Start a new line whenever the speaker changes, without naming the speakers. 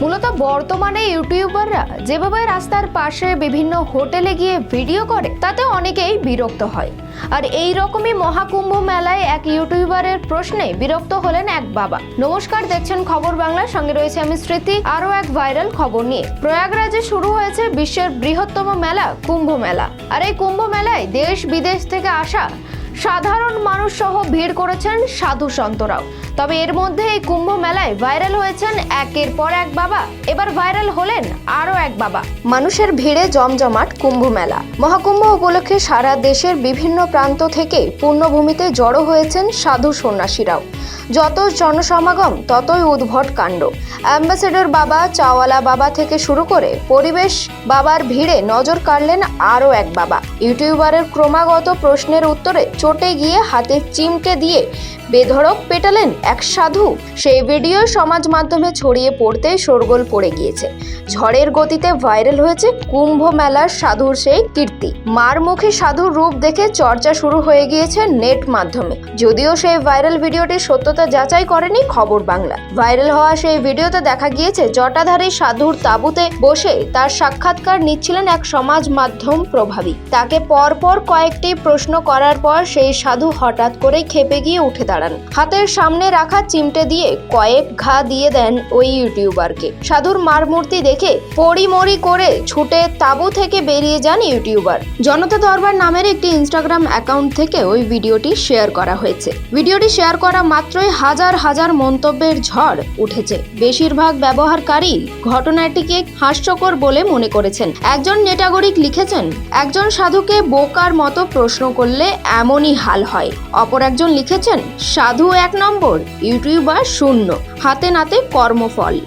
মূলত বর্তমানে ইউটিউবাররা যেভাবে রাস্তার পাশে বিভিন্ন হোটেলে গিয়ে ভিডিও করে, তাতে অনেকেই বিরক্ত হয়। আর এই রকমই মহাকুম্ভ মেলায় এক ইউটিউবারের প্রশ্নে বিরক্ত হলেন এক বাবা। নমস্কার, দেখছেন খবর বাংলার সঙ্গে রয়েছে আমি স্মৃতি। আরও এক ভাইরাল খবর নিয়ে। প্রয়াগরাজে শুরু হয়েছে বিশ্বের বৃহত্তম মেলা, কুম্ভ মেলা। আর এই কুম্ভ মেলায় দেশ বিদেশ থেকে আসা সাধারণ মানুষ সহ ভিড় করেছেন সাধু সন্তরাও। তবে এর মধ্যে এই কুম্ভ মেলায় ভাইরাল হয়েছেন একের পর এক বাবা। এবার ভাইরাল হলেন আরও এক বাবা। মানুষের ভিড়ে জমজমাট কুম্ভ মেলা। মহাকুম্ভ উপলক্ষে সারা দেশের বিভিন্ন প্রান্ত থেকে পূর্ণভূমিতে জড়ো হয়েছেন সাধু সন্ন্যাসীরাও। যত জনসমাগম, ততই উদ্ভট কাণ্ড। অ্যাম্বাসেডর বাবা, চাওয়ালা বাবা থেকে শুরু করে পরিবেশ বাবার ভিড়ে নজর কাড়লেন আরও এক বাবা। ইউটিউবারের ক্রমাগত প্রশ্নের উত্তরে চটে গিয়ে হাতে চিমটে দিয়ে বেধড়ক পেটালেন এক সাধু। সেই ভিডিও সমাজ মাধ্যমে ছড়িয়ে পড়তেই শোরগোল পড়ে গিয়েছে। ঝড়ের গতিতে ভাইরাল হয়েছে কুম্ভ মেলার সাধুর সেই কীর্তি। মার মুখে সাধুর রূপ দেখে চর্চা শুরু হয়ে গিয়েছে নেট মাধ্যমে। যদিও সেই ভাইরাল ভিডিওটির সত্যতা যাচাই করেনি খবর বাংলা। ভাইরাল হওয়া সেই ভিডিওতে দেখা গিয়েছে, জটাধারী সাধুর তাঁবুতে বসে তার সাক্ষাৎকার নিচ্ছিলেন এক সমাজ মাধ্যম প্রভাবী। তাকে পরপর কয়েকটি প্রশ্ন করার পর সেই সাধু হঠাৎ করেই খেপে গিয়ে উঠে দাঁড়ান। হাতের সামনে রাখা চিমটে দিয়ে কয়েক ঘা দিয়ে দেন ওই ইউটিউবারকে। সাধুর মার মূর্তি দেখে পড়িমড়ি করে ছুটে তাঁবু থেকে বেরিয়ে যান ইউটিউবার। জনতা দরবার নামের একটি ইনস্টাগ্রাম অ্যাকাউন্ট থেকে ওই ভিডিওটি শেয়ার করা হয়েছে। ভিডিওটি শেয়ার করা মাত্রই হাজার হাজার মন্তব্যের ঝড় উঠেছে। বেশিরভাগ ব্যবহারকারী ঘটনাটিকে হাস্যকর বলে মনে করেছেন। একজন নেটাগরিক লিখেছেন, একজন সাধুকে বোকার মতো প্রশ্ন করলে এমনই হাল হয়। অপর একজন লিখেছেন সাধু এক নম্বর ইউটিউবার শূন্য হাতে নাতে কর্মফল।